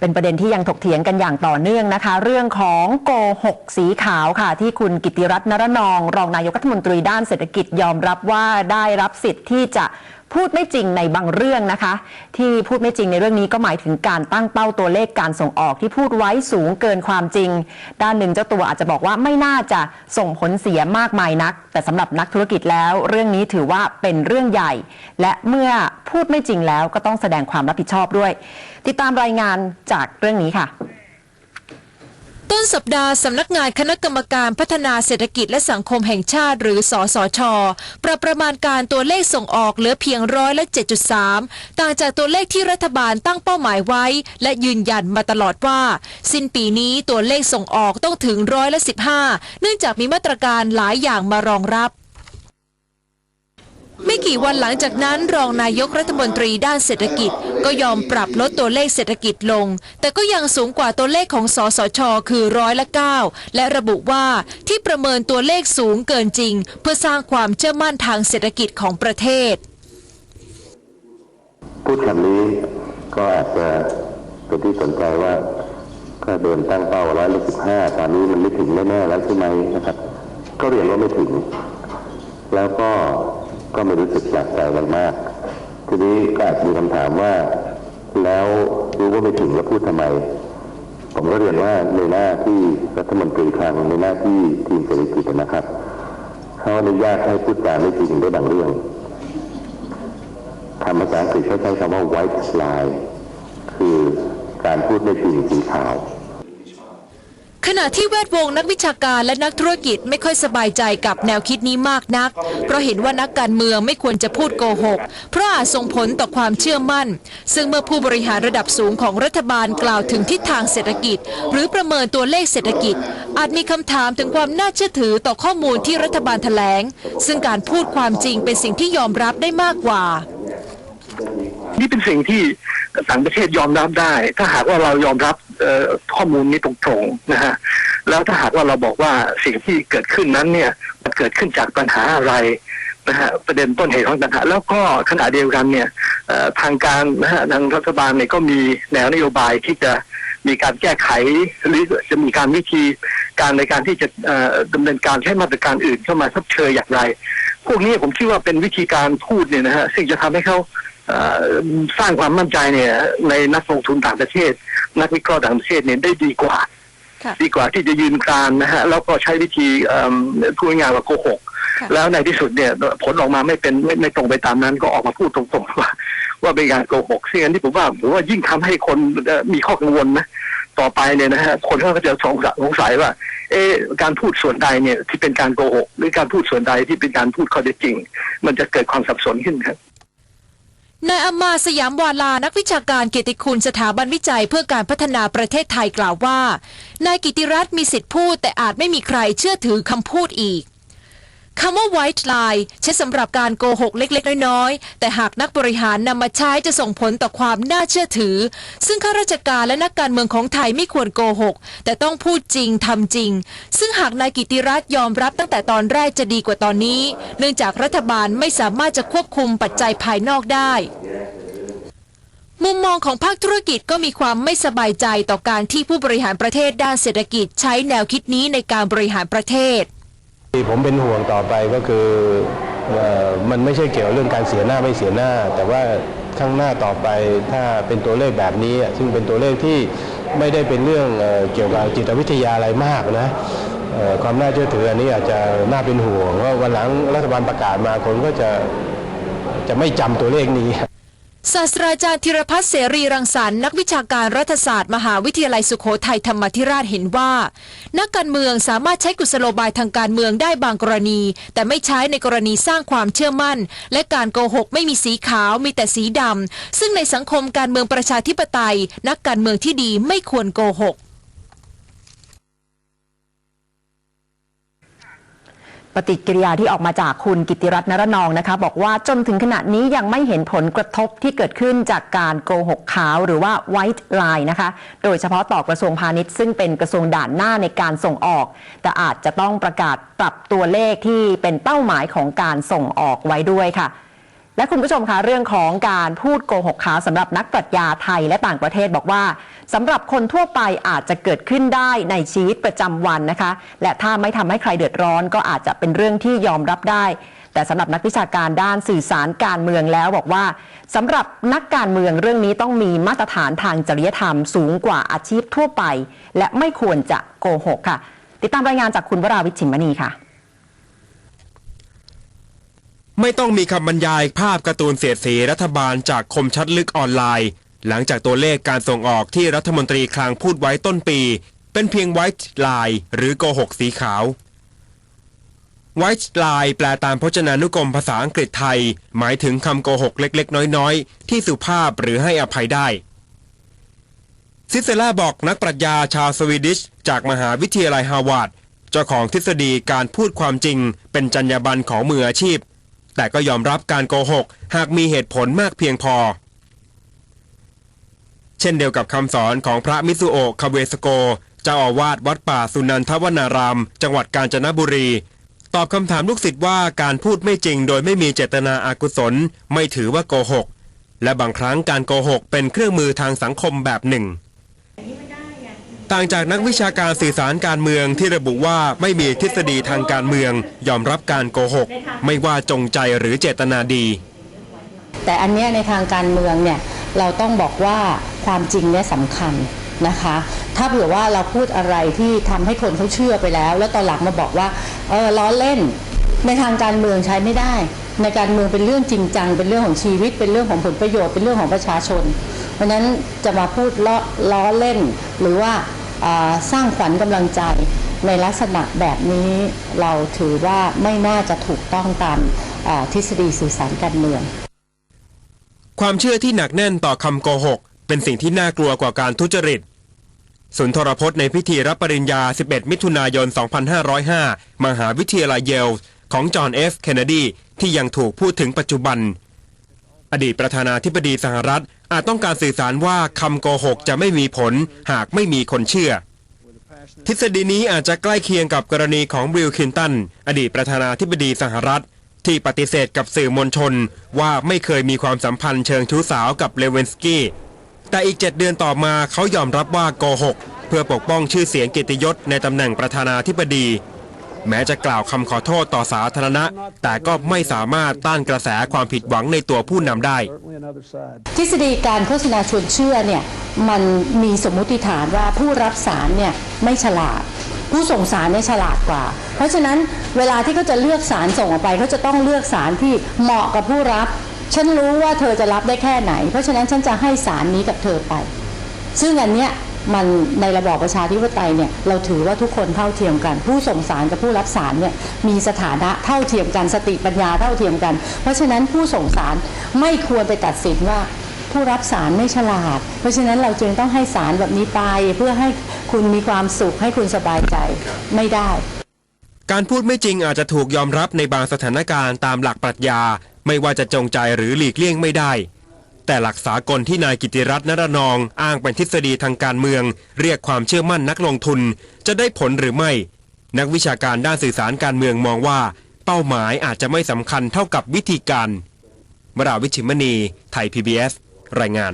เป็นประเด็นที่ยังถกเถียงกันอย่างต่อเนื่องนะคะ เรื่องของโกหกสีขาวค่ะ ที่คุณกิติรัตน์นรนอง รองนายกรัฐมนตรีด้านเศรษฐกิจยอมรับว่าได้รับสิทธิ์ที่จะ พูดไม่จริงในบางเรื่องนะคะ ที่พูดไม่จริงในเรื่องนี้ก็หมายถึงการตั้งเป้าตัวเลขการส่งออกที่พูดไว้สูงเกินความจริง ด้านหนึ่งเจ้าตัวอาจจะบอกว่าไม่น่าจะส่งผลเสียมากมายนัก แต่สำหรับนักธุรกิจแล้ว เรื่องนี้ถือว่าเป็นเรื่องใหญ่ และเมื่อพูดไม่จริงแล้วก็ต้องแสดงความรับผิดชอบด้วย ติดตามรายงานจากเรื่องนี้ค่ะ สัปดาห์สำนักงานคณะกรรมการพัฒนาเศรษฐกิจและสังคมแห่งชาติหรือสอสชปรับประมาณการตัวเลขส่งออกเหลือเพียงร้อยละ 7.3 ต่างจากตัวเลขที่รัฐบาลตั้งเป้าหมายไว้ และยืนยันมาตลอดว่า สิ้นปีนี้ตัวเลขส่งออกต้องถึงร้อยละ 15 เนื่องจากมีมาตรการหลายอย่างมารองรับ ไม่กี่วันหลังจากนั้นรองนายกรัฐมนตรีด้านเศรษฐกิจ ก็ยอมปรับลดตัวเลขเศรษฐกิจลง แต่ก็ยังสูงกว่าตัวเลขของสสช คือร้อยละ9และระบุว่าที่ประเมินตัวเลขสูงเกินจริง เพื่อสร้างความเชื่อมั่นทางเศรษฐกิจของประเทศ พูดคำนี้ก็อาจจะเป็นที่สนใจว่าก็เดินตั้งเป้าร้อยละสิบห้าตอนนี้มันไม่ถึงแน่ๆแล้วใช่ไหมนะครับ ก็เรียนว่าไม่ถึง แล้วก็ ก็ไม่รู้สึกแปลกใจมากทีนี้ก็อาจมีคำถามว่า แล้วรู้ว่าไม่ถึงแล้วพูดทำไม ผมก็เรียนว่าในหน้าที่รัฐมนตรีคลังในหน้าที่ทีมเศรษฐกิจนะครับเขาอนุญาตให้พูดจาไม่จริงได้บางเรื่องคำภาษาอังกฤษเขาใช้คำว่า white lie คือการพูดไม่จริงสีขาว ณะที่แวดวงนักวิชาการและนักธุรกิจไม่ค่อยสบายใจกับแนวคิดนี้มากนัก เพราะเห็นว่านักการเมืองไม่ควรจะพูดโกหก เพราะอาจส่งผลต่อความเชื่อมั่น ซึ่งเมื่อผู้บริหารระดับสูงของรัฐบาลกล่าวถึงทิศทางเศรษฐกิจ หรือประเมินตัวเลขเศรษฐกิจ อาจมีคำถามถึงความน่าเชื่อถือต่อข้อมูลที่รัฐบาลแถลง ซึ่งการพูดความจริงเป็นสิ่งที่ยอมรับได้มากกว่านี่เป็นสิ่งที่ต่างประเทศยอมรับได้ ถ้าหากว่าเรายอมรับ ข้อมูลนี้ตรงๆนะฮะแล้วถ้าหากว่าเราบอกว่าสิ่งที่เกิดขึ้นนั้นเนี่ยมันเกิดขึ้นจากปัญหาอะไรนะฮะประเด็นต้นเหตุของปัญหาแล้วก็ขณะเดียวกันเนี่ยทางการนะฮะทางรัฐบาลเนี่ยก็มีแนวนโยบายที่จะมีการแก้ไขหรือจะมีการวิธีการในการที่จะเอ่อดำเนินการใช้มาตรการอื่นเข้ามาชดเชยอย่างไร พวกนี้ผมคิดว่าเป็นวิธีการพูดเนี่ยนะฮะซึ่งจะทำให้เขาสร้างความมั่นใจเนี่ยในนักลงทุนต่างประเทศ นักวิเคราะห์ต่างประเทศเนี่ยได้ดีกว่าค่ะดีกว่าที่จะยืนกรานนะฮะแล้วก็ใช้วิธีเอิ่มพูดง่ายๆว่าโกหกค่ะแล้วในที่สุดเนี่ยผลออกมาไม่เป็นไม่ไม่ตรงไปตามนั้นก็ออกมาพูดตรงๆว่าว่าเป็นการโกหกซึ่งอันนี้ผมว่าผมว่ายิ่งทำให้คนเอ่อมีข้อกังวลนะต่อไปเนี่ยนะฮะคนเขาก็จะสงสัยสงสัยว่า เอ๊ะการพูดส่วนใดเนี่ยที่เป็นการโกหก หรือการพูดส่วนใดที่เป็นการพูดข้อเท็จจริง มันจะเกิดความสับสนขึ้นครับ นายอมาสยามวาลานักวิชาการเกียรติคุณสถาบันวิจัยเพื่อการพัฒนาประเทศไทยกล่าวว่า นายกิติรัตน์มีสิทธิ์พูดแต่อาจไม่มีใครเชื่อถือคำพูดอีก คำว่า white lie ใช้สำหรับการโกหกเล็กๆ น้อยๆ แต่หากนักบริหารนำมาใช้จะส่งผลต่อความน่าเชื่อถือ ซึ่งข้าราชการและนักการเมืองของไทยไม่ควรโกหก แต่ต้องพูดจริงทำจริง ซึ่งหากนายกิติรัตน์ยอมรับตั้งแต่ตอนแรกจะดีกว่าตอนนี้ เนื่องจากรัฐบาลไม่สามารถจะควบคุมปัจจัยภายนอกได้มุมมองของภาคธุรกิจก็มีความไม่สบายใจต่อการที่ผู้บริหารประเทศด้านเศรษฐกิจใช้แนวคิดนี้ในการบริหารประเทศ ที่ผมเป็นห่วงต่อไปก็คืออมันไม่ใช่เกี่ยวเรื่องการเสียหน้าไม่เสียหน้า แต่ว่าข้างหน้าต่อไปถ้าเป็นตัวเลขแบบนี้ ซึ่งเป็นตัวเลขที่ไม่ได้เป็นเรื่องเอเกี่ยวกับจิตวิทยาอะไรมากนะความน่าเชื่อถืออันนี้อาจจะน่าเป็นห่วงว่าวันหลังรัฐบาลประกาศมาคนก็จะจะไม่จำตัวเลขนี้ ศาสตราจารย์ธีรพัฒน์เสรีรังสรรค์นักวิชาการรัฐศาสตร์มหาวิทยาลัยสุโขทัยธรรมธิราชเห็นว่า นักการเมืองสามารถใช้กุศโลบายทางการเมืองได้บางกรณี แต่ไม่ใช้ในกรณีสร้างความเชื่อมั่น และการโกหกไม่มีสีขาวมีแต่สีดำซึ่งในสังคมการเมืองประชาธิปไตย นักการเมืองที่ดีไม่ควรโกหก ปฏิกิริยาที่ออกมาจากคุณกิติรัตน์นรนองนะคะ บอกว่าจนถึงขณะนี้ยังไม่เห็นผลกระทบที่เกิดขึ้นจากการโกหกขาวหรือว่า white lie นะคะ โดยเฉพาะต่อกระทรวงพาณิชย์ซึ่งเป็นกระทรวงด่านหน้าในการส่งออก แต่อาจจะต้องประกาศปรับตัวเลขที่เป็นเป้าหมายของการส่งออกไว้ด้วยค่ะ และคุณผู้ชมคะเรื่องของการพูดโกหกขาวสำหรับนักปรัชญาไทยและต่างประเทศบอกว่าสำหรับคนทั่วไปอาจจะเกิดขึ้นได้ในชีวิตประจำวันนะคะ และถ้าไม่ทำให้ใครเดือดร้อน ก็อาจจะเป็นเรื่องที่ยอมรับได้ แต่สำหรับนักวิชาการด้านสื่อสารการเมืองแล้วบอกว่าสำหรับนักการเมืองเรื่องนี้ต้องมีมาตรฐานทางจริยธรรมสูงกว่าอาชีพทั่วไป และไม่ควรจะโกหกค่ะ ติดตามรายงานจากคุณวราวิชชิมมณีค่ะ ไม่ต้องมีคำบรรยายภาพการ์ตูนเสียดสีรัฐบาลจากคมชัดลึกออนไลน์ หลังจากตัวเลขการส่งออกที่รัฐมนตรีคลังพูดไว้ต้นปี เป็นเพียงไวท์ไลน์หรือโกหกสีขาวไวท์ไลน์แปลตามพจนานุกรมภาษาอังกฤษไทย หมายถึงคำโกหกเล็กๆ น้อยๆ ที่สุภาพหรือให้อภัยได้ ซิเซล่าบอกนักปรัชญาชาวสวีดิช จากมหาวิทยาลัยฮาวาดเจ้าของทฤษฎีการพูดความจริงเป็นจรรยาบรรณของมืออาชีพ แต่ก็ยอมรับการโกหก หากมีเหตุผลมากเพียงพอ เช่นเดียวกับคำสอนของพระมิสุโอะคาเวสโกเจ้าอาวาสวัดป่าสุนันทวนาราม จังหวัดกาญจนบุรี ตอบคำถามลูกศิษย์ว่าการพูดไม่จริง โดยไม่มีเจตนาอากุศล ไม่ถือว่าโกหก และบางครั้งการโกหกเป็นเครื่องมือทางสังคมแบบหนึ่ง ต่างจากนักวิชาการสื่อสารการเมืองที่ระบุว่าไม่มีทฤษฎีทางการเมือง ยอมรับการโกหก ไม่ว่าจงใจหรือเจตนาดี แต่อันเนี้ยในทางการเมืองเนี่ยเราต้องบอกว่าความจริงเนี่ยสำคัญนะคะ ถ้าเผื่อว่าเราพูดอะไรที่ทำให้คนเขาเชื่อไปแล้ว แล้วตอนหลังมาบอกว่าเออล้อเล่นในทางการเมืองใช้ไม่ได้ ในการเมืองเป็นเรื่องจริงจัง เป็นเรื่องของชีวิต เป็นเรื่องของผลประโยชน์ เป็นเรื่องของประชาชน เพราะนั้นจะมาพูดล้อล้อเล่น หรือว่าสร้างขวัญกำลังใจในลักษณะแบบนี้เราถือว่าไม่น่าจะถูกต้องตามทฤษฎีสื่อสารการเมือง ความเชื่อที่หนักแน่นต่อคำโกหก เป็นสิ่งที่น่ากลัวกว่าการทุจริตสุนทรพจน์ในพิธีรับปริญญา 11 มิถุนายน 2505 มหาวิทยาลัยเยลส์ของจอห์นเอฟ เคนเนดี ที่ยังถูกพูดถึงปัจจุบัน อดีตประธานาธิบดีสหรัฐ อาจต้องการสื่อสารว่าคำโกหกจะไม่มีผลหากไม่มีคนเชื่อ ทฤษฎีนี้อาจจะใกล้เคียงกับกรณีของบิลคินตัน อดีตประธานาธิบดีสหรัฐ ที่ปฏิเสธกับสื่อมวลชน ว่าไม่เคยมีความสัมพันธ์เชิงชู้สาวกับเลเวนสกี้ แต่อีก7เดือนต่อมาเขายอมรับว่าโกหก เพื่อปกป้องชื่อเสียงเกียรติยศในตำแหน่งประธานาธิบดี แม้จะกล่าวคำขอโทษต่อสาธารณะ แต่ก็ไม่สามารถต้านกระแสความผิดหวังในตัวผู้นำได้ ทฤษฎีการโฆษณาชวนเชื่อเนี่ยมันมีสมมุติฐานว่าผู้รับสารเนี่ยไม่ฉลาด ผู้ส่งสารเนี่ยฉลาดกว่า เพราะฉะนั้นเวลาที่เขาจะเลือกสารส่งออกไปเขาจะต้องเลือกสารที่เหมาะกับผู้รับ ฉันรู้ว่าเธอจะรับได้แค่ไหน เพราะฉะนั้นฉันจะให้สารนี้กับเธอไป ซึ่งอันเนี้ย มันในระบอบประชาธิปไตยเนี่ยเราถือว่าทุกคนเท่าเทียมกัน ผู้ส่งสารกับผู้รับสารเนี่ยมีสถานะเท่าเทียมกันสติปัญญาเท่าเทียมกัน เพราะฉะนั้นผู้ส่งสารไม่ควรไปตัดสินว่าผู้รับสารไม่ฉลาด เพราะฉะนั้นเราจึงต้องให้สารแบบนี้ไป เพื่อให้คุณมีความสุขให้คุณสบายใจไม่ได้ การพูดไม่จริงอาจจะถูกยอมรับในบางสถานการณ์ตามหลักปรัชญา ไม่ว่าจะจงใจหรือหลีกเลี่ยงไม่ได้ แต่หลักสากลที่นายกิติรัตน์นรนอง อ้างเป็นทฤษฎีทางการเมือง เรียกความเชื่อมั่นนักลงทุน จะได้ผลหรือไม่ นักวิชาการด้านสื่อสารการเมืองมองว่า เป้าหมายอาจจะไม่สำคัญเท่ากับวิธีการมราวิชิมณี ไทย PBS รายงาน